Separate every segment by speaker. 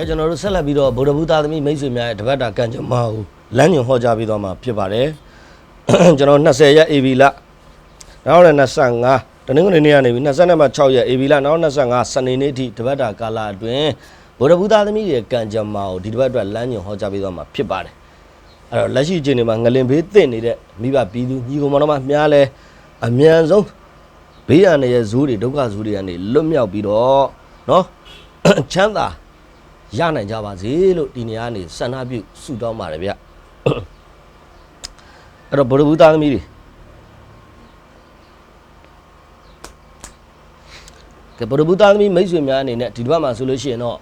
Speaker 1: ဲကျွန်တော်တို့ဆက်လက်ပြီးတော့ဗုဒ္ဓဘုသားသမီးမိတ်ဆွေများရဲ့တပတ်တာကံကြမ္မာကိုလမ်းညွှန်ဟောကြားပေးသွားမှာဖြစ်ပါတယ်ကျွန်တော်20ရက် AB လနောက်လည်း25တနင်္ဂနွေနေ့ကနေပြီး20နဲ့မှ6ရက် AB လနောက်25စနေနေ့ထိတပတ်တာကာလအတွင်းဗုဒ္ဓဘုသားသမီးရဲ့ကံကြမ္မာကိုဒီတပတ်အတွက်လမ်းညွှန်ဟောကြားပေးသွားမှာဖြစ်ပါတယ်အဲ့တော့လက်ရှိအချိန်တွေမှာငလင်ဘေးသင့်နေတဲ့မိဘပြည်သူညီကောင်မောင်တို့မှမြားလဲအမြန်ဆုံးဘေးရန်ရဲ့ဇိုးတွေဒုက္ခဇိုးတွေကနေလွတ်မြောက်ပြီးတော့เนาะ ချမ်းသာ ရနိုင်ကြပါစေလို့ဒီနေရာကနေဆန္ဒပြုဆုတောင်းပါတယ်ဗျအဲ့တော့ဗုဒ္ဓဘုသားသမီးတွေကဲဗုဒ္ဓဘုသားသမီးမိတ်ဆွေများအနေနဲ့ဒီတစ်ပတ်မှာဆိုလို့ရှိရင်တော့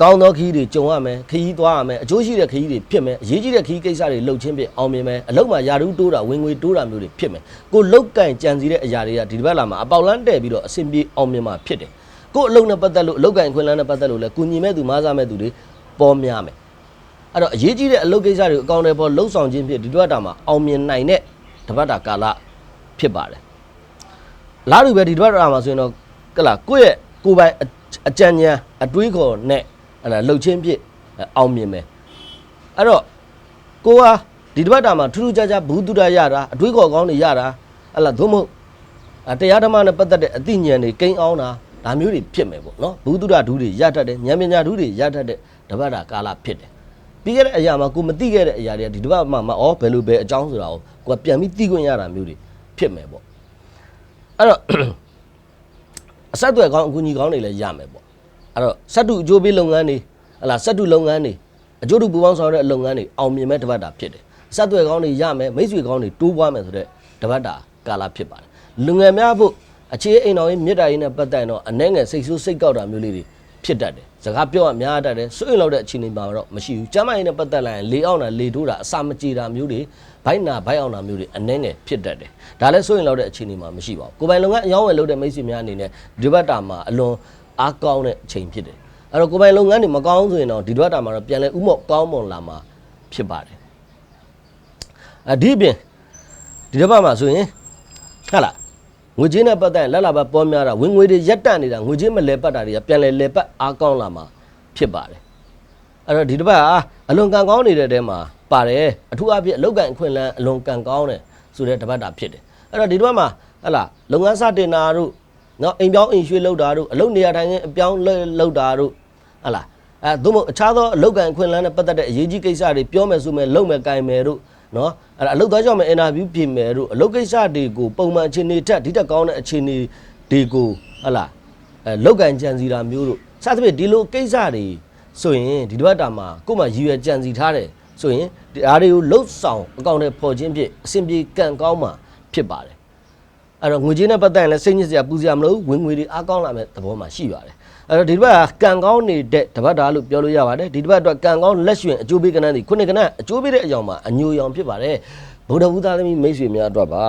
Speaker 1: ကောင်းသောခရီးတွေကြုံရမယ်ခရီးသွားရမယ်အကျိုးရှိတဲ့ခရီးတွေဖြစ်မယ်အရေးကြီးတဲ့ခရီးကိစ္စတွေလှုပ်ချင်းဖြစ်အောင်မြင်မယ်အလုပ်မှာယာရုတိုးတာဝင်ငွေတိုးတာမျိုးတွေဖြစ်မယ်ကိုလုတ်ကင်ကြံစီတဲ့အရာတွေကဒီတစ်ပတ်လာမှာအပေါက်လန်းတဲ့ပြီးတော့အဆင်ပြေအောင်မြင်မှာဖြစ်တယ် ကိုအလုပ်နဲ့ပတ်သက်လို့အလုပ်ကင်ခွင့်လန်းနဲ့ပတ်သက်လို့လည်းကုညီမဲ့သူမားစားမဲ့သူတွေပေါ်များမယ်အဲ့တော့အရေးကြီးတဲ့အလုပ်ကိစ္စတွေကိုအကောင့်တွေပေါ်လှုပ်ဆောင်ခြင်းဖြစ်ဒီတစ်ပတ်တာမှာအောင်မြင်နိုင်တဲ့တစ်ပတ်တာကာလဖြစ်ပါတယ်လားလူပဲဒီတစ်ပတ်တာမှာဆိုရင်တော့ကလာကိုယ့်ရဲ့ကိုယ်ပိုင်အအကြံဉာဏ်အတွေးခေါ်နဲ့အဲ့ဒါလှုပ်ချင်းဖြစ်အဲ့အောင်မြင်မယ်အဲ့တော့ကိုကဒီတစ်ပတ်တာမှာထူးထူးခြားခြားဘူးတုဒ္ဒရတာအတွေးခေါ်ကောင်းတွေရတာအဲ့လားသို့မဟုတ်အတရားဓမ္မနဲ့ပတ်သက်တဲ့အသိဉာဏ်တွေကိန်းအောင်တာ ဒါမျိုးတွေဖြစ်မယ်ပေါ့နော်ဘူးတုဒ္ဒဒုတွေရတတ်တယ်ဉာဏ်ပညာဒုတွေရတတ်တဲ့တစ်ပတ်တာကာလဖြစ်တယ်ပြီးခဲ့တဲ့အရာမှာကိုမသိခဲ့တဲ့အရာတွေကဒီတစ်ပတ်မှာမဩဘယ်လိုပဲအကြောင်းဆိုတာကိုကိုကပြန်ပြီးသိခွင့်ရတာမျိုးတွေဖြစ်မယ်ပေါ့အဲ့တော့အဆက်အသွယ်ကောင်းအကူအညီကောင်းတွေလည်းရမယ်ပေါ့အဲ့တော့စက်တုအကျိုးပေးလုပ်ငန်းတွေဟလာစက်တုလုပ်ငန်းတွေအကျိုးတူပူပေါင်းဆောင်ရတဲ့လုပ်ငန်းတွေအောင်မြင်မဲ့တပတ်တာဖြစ်တယ်အဆက်အသွယ်ကောင်းတွေရမယ်မိတ်ဆွေကောင်းတွေတိုးပွားမယ်ဆိုတဲ့တပတ်တာကာလဖြစ်ပါတယ်လူငယ်များဖို့ အခြေအိမ်တော်ရေးမြစ်တာရေးနဲ့ပတ်သက်ရင်တော့အနှဲငယ်စိတ်ဆိုးစိတ်ကောက်တာမျိုးလေးတွေဖြစ်တတ်တယ်စကားပြောရများတတ်တယ်စွန့်ရင်လောက်တဲ့အခြေအနေမှာတော့မရှိဘူးကျမ်းမာရေးနဲ့ပတ်သက်လာရင်လေအောင်တာလေတိုးတာအစာမကြေတာမျိုးတွေဘိုက်နာဘိုက်အောင်တာမျိုးတွေအနှဲငယ်ဖြစ်တတ်တယ်ဒါလည်းစွန့်ရင်လောက်တဲ့အခြေအနေမှာမရှိပါဘူးကိုယ်ပိုင်လုပ်ငန်းအယောင်းဝယ်လုပ်တဲ့မိတ်ဆွေများအနေနဲ့ဒီဘက်တာမှာအလွန်အားကောင်းတဲ့အချိန်ဖြစ်တယ်အဲ့တော့ကိုယ်ပိုင်လုပ်ငန်းတွေမကောင်းဆိုရင်တော့ဒီဘက်တာမှာတော့ပြန်လဲဥမော့ကောင်းမွန်လာမှာဖြစ်ပါတယ်အဒီပြင်ဒီတစ်ပတ်မှာဆိုရင်ဟာလား ငွေကြေးနဲ့ပတ်သက်ရင်လက်လာဘပေါ်များတာဝင်ငွေတွေရက်တက်နေတာငွေကြေးမလဲပတ်တာတွေကပြန်လဲလဲပတ်အားကောင်းလာမှာဖြစ်ပါတယ်အဲ့တော့ဒီတစ်ပတ်ဟာအလွန်ကံကောင်းနေတဲ့တဲမှာပါတယ်အထူးအဖြင့်အလောက်ကန်အခွင့်အလန်းအလွန်ကံကောင်းတယ်ဆိုတဲ့တစ်ပတ်တာဖြစ်တယ်အဲ့တော့ဒီတစ်ပတ်မှာဟလာလုပ်ငန်းစတင်တာတို့နော်အိမ်ပြောင်းအိမ်ရွှေ့လောက်တာတို့အလုပ်နေရာတိုင်းအပြောင်းလောက်တာတို့ဟလာအဲသို့မဟုတ်အခြားသောအလောက်ကန်အခွင့်အလန်းနဲ့ပတ်သက်တဲ့အရေးကြီးကိစ္စတွေပြောမယ်ဆိုမယ်လုပ်မယ်ကင်မယ်တို့ နော်အဲ့ဒါအလုပ်သားကြောင့်မယ်အင်တာဗျူးပြင်မယ်တို့အလုပ်ကိစ္စတွေကိုပုံမှန်အခြေအနေထက်ဒီတက်ကောင်းတဲ့အခြေအနေတွေကိုဟလာအဲလောက်ကန်ကြံစီတာမျိုးတို့စသဖြင့်ဒီလိုကိစ္စတွေဆိုရင်ဒီတစ်ပတ်တာမှာကို့မှာရည်ရွယ်ကြံစီထားတယ်ဆိုရင်ဒီအားတွေကိုလှုပ်ဆောင်အကောင့်တွေပေါ်ခြင်းဖြင့်အစဉ်ပြေကံကောင်းမှာဖြစ်ပါတယ်အဲ့တော့ငွေကြေးနဲ့ပတ်သက်ရင်လည်းစိတ်ညစ်စရာပူစရာမလိုဘူးဝင်ငွေတွေအားကောင်းလာမဲ့သဘောမှာရှိပါတယ် အဲ့တော့ဒီတစ်ပတ်ကကံကောင်းနေတဲ့တပတ်တာလို့ပြောလို့ရပါတယ်ဒီတစ်ပတ်အတွက်ကံကောင်းလက်ရွှင်အကျိုးပေးကဏ္ဍဒီခုနှစ်ကဏ္ဍအကျိုးပေးတဲ့အကြောင်းမှာအညိုရောင်ဖြစ်ပါတယ်ဗုဒ္ဓဘုရားသမီးမိတ်ဆွေများအတွက်ပါ